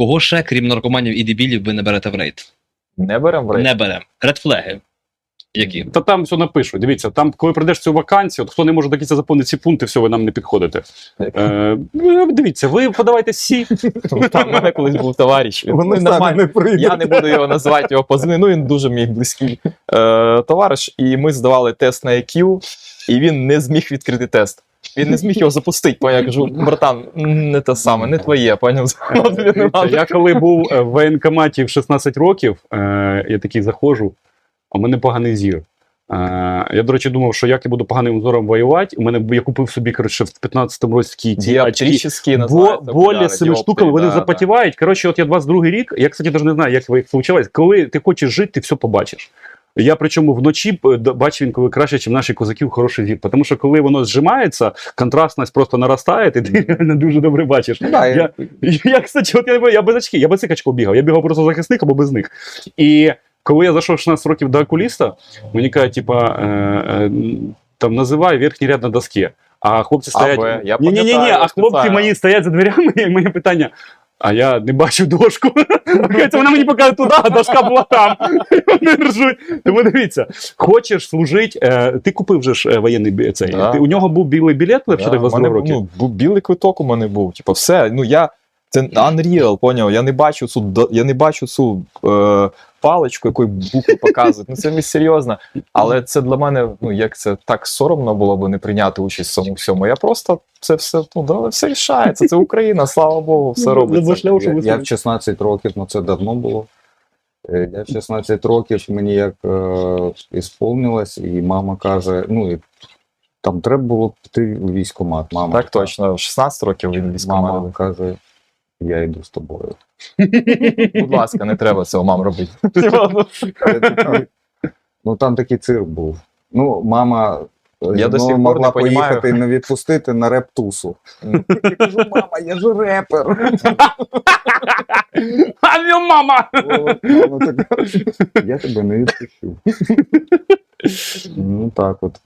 Кого ще, крім наркоманів і дебілів, ви не берете в рейд? Не беремо в рейд. Не беремо. Редфлеги. Які? Та там все напишуть. Дивіться, там, коли прийдеш цю вакансію, от хто не може до кінця заповнити ці пункти, все, ви нам не підходите. Е, ну, дивіться, ви подавайте всі. Там в мене колись був товариш. Вони він самі нормально. не прийдуть. Я не буду його називати його позивний, ну він дуже мій близький е, товариш. І ми здавали тест на IQ, і він не зміг відкрити тест. Він не зміг його запустити. Поняв, я кажу, братан, не те саме, не твоє, поняв. Я коли був е, в воєнкоматі в 16 років, е, я такий заходжу, а в мене поганий зір. Е, я, до речі, думав, що як я буду поганим зором воювати. У мене я купив собі коротше, в 15-му році такі очки. Бо, болі з цими штуками вони запотівають. Коротше, от я 22 рік, я, кстати, навіть не знаю, як ви виходить. Коли ти хочеш жити, ти все побачиш. Я причому вночі е, бачив інколи краще, ніж наші козаків хороший зір. Тому що коли воно зжимається, контрастність просто наростає, і ти реально дуже добре бачиш. Да, Я, я, кстати, от я, я без очки, я без цих очков бігав. Я бігав просто захисник або без них. І коли я зайшов 16 років до окуліста, мені кажуть, типа, е, е, там називай верхній ряд на доскі. А хлопці стоять. Ні, ні, ні, ні, а хлопці мої стоять за дверями, і моє питання. А я не бачу дошку. Вона мені показує туди, а дошка була там. Вони ржуть. Тому дивіться, хочеш служити, е, ти купив же ж е, воєнний цей. Да. Ти, у нього був білий білет, якщо Да, ти в мене, років. ну, білий квиток у мене був. Типу, все. Ну я. Це Unreal, поняв? Я не бачу цю я не бачу цю е, паличку, якою букви показують. Ну це не серйозно. Але це для мене, ну як це так соромно було б не прийняти участь в цьому всьому. Я просто це все ну да, все рішається. Це Україна, слава Богу, все робиться. Я, я в 16 років, ну це давно було. Е, Я в 16 років мені як е, ісполнилось, і мама каже: ну і там треба було піти у військкомат. Мама Так точно, 16 років він Мама військомат. каже, я йду з тобою. Будь ласка, не треба цього мам робити. Ну там такий цирк був. Ну, мама. е, Я до ну, сих пор могла не поїхати і не відпустити на рептусу. Я кажу, мама, я ж репер. Авіо, мама! Я тебе не відпущу. Ну так от.